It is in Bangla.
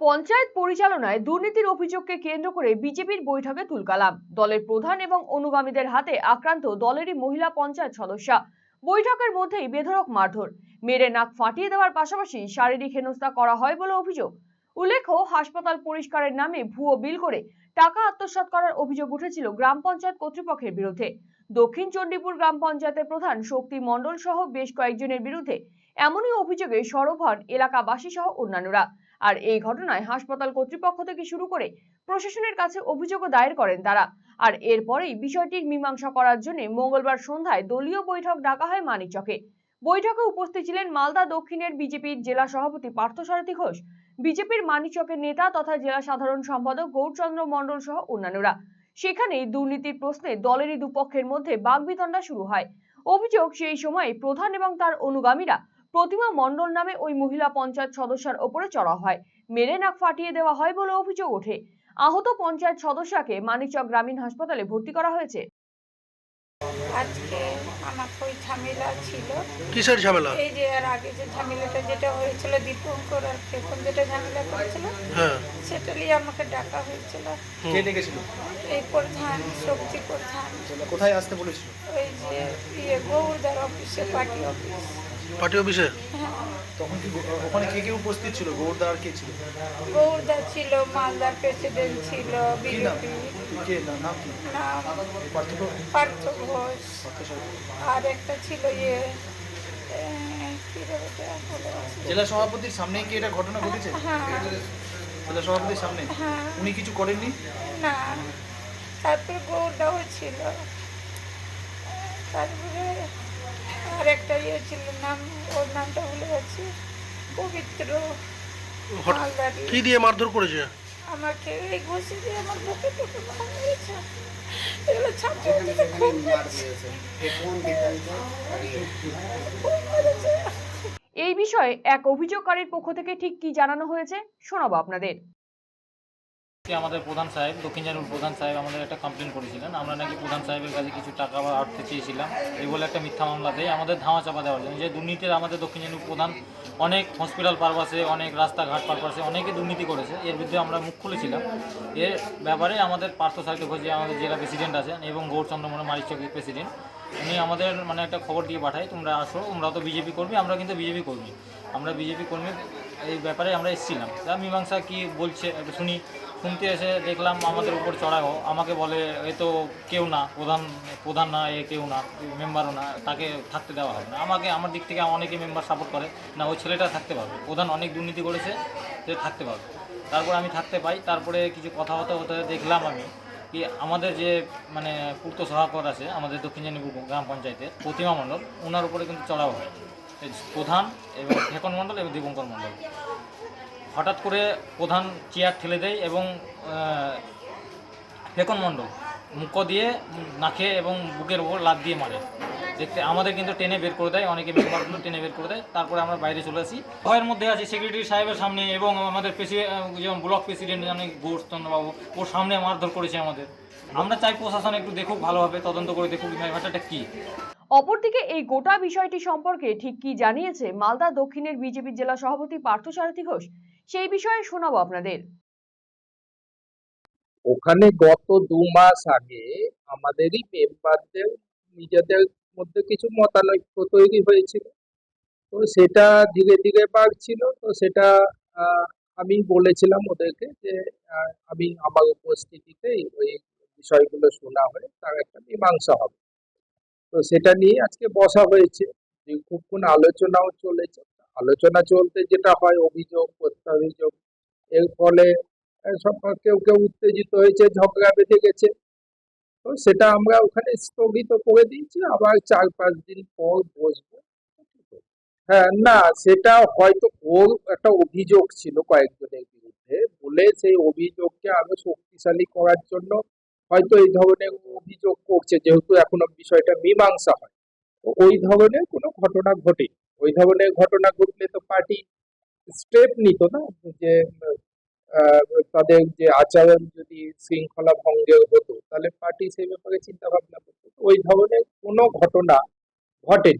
পঞ্চায়েত পরিচালনায় দুর্নীতির অভিযোগকে কেন্দ্র করে বিজেপির বৈঠকে তুলকালাম। দলের প্রধান এবং অনুগামীদের হাতে আক্রান্ত দলেরই মহিলা পঞ্চায়েত সদস্যা। বৈঠকের মধ্যেই বেধড়ক মারধর। মেরে নাক ফাটিয়ে দেওয়ার পাশাপাশি শারীরিক হেনস্থা করা হয় বলে অভিযোগ। উল্লেখ্য, হাসপাতাল পরিষ্কারের নামে ভুয়ো বিল করে টাকা আত্মসাৎ করার অভিযোগ উঠেছিল গ্রাম পঞ্চায়েত কর্তৃপক্ষের বিরুদ্ধে। দক্ষিণ চণ্ডীপুর গ্রাম পঞ্চায়েতের প্রধান শক্তি মণ্ডল সহ বেশ কয়েকজনের বিরুদ্ধে এমনই অভিযোগে সরব হন এলাকাবাসী সহ অন্যান্যরা। আর এই ঘটনায় হাসপাতাল কর্তৃপক্ষ থেকে শুরু করে প্রশাসনের কাছে অভিযোগও দায়ের করেন তারা। আর এরপরেই বিষয়টির মীমাংসা করার জন্য মঙ্গলবার সন্ধ্যায় দলীয় বৈঠক ডাকা হয় মানিকচকে। বৈঠকে উপস্থিত ছিলেন মালদা দক্ষিণের বিজেপির জেলা সভাপতি পার্থসারথী ঘোষ, বিজেপির মানিকচকের নেতা তথা জেলা সাধারণ সম্পাদক গৌরচন্দ্র মণ্ডল সহ অন্যান্যরা। সেখানেই দুর্নীতির প্রশ্নে দলেরই দুপক্ষের মধ্যে বাগবিতণ্ডা শুরু হয়। অভিযোগ সেই সময় প্রধান এবং তার অনুগামীরা প্রতিমা মণ্ডল নামে ওই মহিলা পঞ্চায়েত সদস্যার ওপরে চড়া হয়। মেরে নাক ফাটিয়ে দেওয়া হয় বলে অভিযোগ ওঠে। আহত পঞ্চায়েত সদস্যাকে মানিকচক গ্রামীণ হাসপাতালে ভর্তি করা হয়েছে। আজকে আমার ওই ঝামেলা ছিল। কিসের ঝামেলা? এই যে আর আগে যে ঝামেলাটা যেটা হয়েছিল দীপঙ্কর আর এখন যেটা ঝামেলা করেছিল হ্যাঁ। সেটা নিয়ে আমাকে ডাকা হয়েছিল। কে ডেকেছিল? এই প্রধান শক্তি প্রধান। কোথায় আসতে বলেছিল? ওই যে ইয়ে গৌরদার অফিসে পার্টি অফিস। পার্টি অফিসে? তখন কি ওখানে কে কে উপস্থিত ছিল? গৌরদা আর কে ছিল? গৌরদা ছিল মালদার প্রেসিডেন্ট ছিল বিজেপি। কে? নাম কি? নাম পার্থক্য? পার্থ ঘোষ। আর একটা ছিল ইয়ে? জেলা সভাপতির সামনেই কি এটা ঘটনা ঘটেছে? হ্যাঁ। জেলা সভাপতির সামনে? হ্যাঁ। উনি কিছু করেননি? না। তারপরে গৌরদাও ছিল। তারপরে আর একটা ইয়ে ছিল নাম ওর নামটা ভুলে গেছি। পবিত্র মালদারি। কি দিয়ে মারধর করেছে? আমাকে এই ঘষে দিয়ে আমার বুকে টুকে ভাঙিয়েছে এগুলো খুব। এই বিষয়ে এক অভিযোগকারীর পক্ষ থেকে ঠিক কি জানানো হয়েছে শোনাবো আপনাদের। আজকে আমাদের প্রধান সাহেব, দক্ষিণ জানুর প্রধান সাহেব আমাদের একটা কমপ্লেন করেছিলেন। আমরা নাকি প্রধান সাহেবের কাছে কিছু টাকা বা অর্থ চেয়েছিলাম। এই বলে একটা মিথ্যা মামলা দিয়ে। আমাদের ধামা চাপা দেওয়ার জন্য। যে দুর্নীতির আমাদের দক্ষিণ জানুর প্রধান অনেক হসপিটাল পারপাসে অনেক রাস্তাঘাট পারপাসে অনেকে দুর্নীতি করেছে। এর বিরুদ্ধে আমরা মুখ খুলেছিলাম। এর ব্যাপারে আমাদের পার্থ সাহিত্য ঘোষ আমাদের জেলা প্রেসিডেন্ট আছেন এবং গৌরচন্দ্র মনে মারিচকের প্রেসিডেন্ট উনি আমাদের মানে একটা খবর দিয়ে পাঠায়, তোমরা আসো তোমরা তো বিজেপি কর্মী, আমরা কিন্তু বিজেপি কর্মী। আমরা বিজেপি কর্মী, এই ব্যাপারে আমরা এসেছিলাম। তা মীমাংসা কী বলছে শুনি। শুনতে এসে দেখলাম আমাদের উপর চড়াও। আমাকে বলে এ তো কেউ না, প্রধান প্রধান না, এ কেউ না, মেম্বারও না, তাকে থাকতে দেওয়া হবে না। আমাকে, আমার দিক থেকে অনেকে মেম্বার সাপোর্ট করে, না, ওই ছেলেটা থাকতে পারবে। প্রধান অনেক দুর্নীতি করেছে সে থাকতে পারবে। তারপরে আমি থাকতে পাই, তারপরে কিছু কথা হতে হতে দেখলাম আমি কি আমাদের যে মানে পূর্ত সহায়কর আছে, আমাদের দক্ষিণ জানিপুর গ্রাম পঞ্চায়েতের প্রতিমা মণ্ডল ওনার উপরে কিন্তু চড়াও হয় প্রধান এবং ঠেকন মণ্ডল এবং দীপঙ্কর মণ্ডল। হঠাৎ করে প্রধান চেয়ার ঠেলে দেয় এবং ফেকন মণ্ডল মুখ দিয়ে নাকে এবং বুকের ওপর লাদ দিয়ে মারে। দেখতে আমাদের কিন্তু টেনে বের করে দেয়, অনেকে মেম্বারগুলো টেনে বের করে দেয়। তারপরে আমরা বাইরে চলে আসি। ভয়ের মধ্যে আছি সেক্রেটারি সাহেবের সামনে এবং আমাদের প্রেসিডেন্ট যেমন ব্লক প্রেসিডেন্ট জানি গৌরচন্দ্রবাবু ওর সামনে মারধর করেছে আমাদের। আমরা চাই প্রশাসন একটু দেখুক ভালোভাবে তদন্ত করে দেখুক ব্যাপারটা কী। অপরদিকে এই গোটা বিষয়টি সম্পর্কে ঠিক কি জানিয়েছে মালদা দক্ষিণের বিজেপি জেলা সভাপতি পার্থসারথী ঘোষ? সেই বিষয়ে শোনাবো আপনাদের। ওখানে গত দু মাস আগে আমাদেরই মেম্বারদের নিজেদের মধ্যে কিছু মতানৈক্য তৈরি হয়েছিল। তো সেটা ধীরে ধীরে বাড়ছিল। তো সেটা আমি বলেছিলাম ওদেরকে যে আমি আমার উপস্থিতিতেই ওই বিষয়গুলো শোনা হয়ে তার একটা মীমাংসা হবে। তো সেটা নিয়ে আজকে বসা হয়েছে। দীর্ঘক্ষণ আলোচনাও চলেছে। আলোচনা চলতে যেটা হয়, অভিযোগ, প্রত্যাভিযোগ, এর ফলে কেউ কেউ উত্তেজিত হয়েছে, ঝগড়া বেঁধে গেছে। তো সেটা আমরা ওখানে স্থগিত করে দিয়েছি, আবার চার, পাঁচ দিন পর বসবো। হ্যাঁ না, সেটা হয়তো ওর একটা অভিযোগ ছিল কয়েকজনের বিরুদ্ধে, বলে সেই অভিযোগকে আরও শক্তিশালী করার জন্য হয়তো এই ধরনের অভিযোগ করছে, যেহেতু এখনও বিষয়টা মীমাংসা হয়। ওই ধরনের কোনো ঘটনা ঘটে ওই ধরনের ঘটনা ঘটলে তো পার্টি স্টেপ নিত না, যে তাদের যে আচরণ যদি শৃঙ্খলা ভঙ্গে হতো, তাহলে পার্টি সেই ব্যাপারে চিন্তা ভাবনা করতো। ওই ধরনের কোনো ঘটনা ঘটেনি।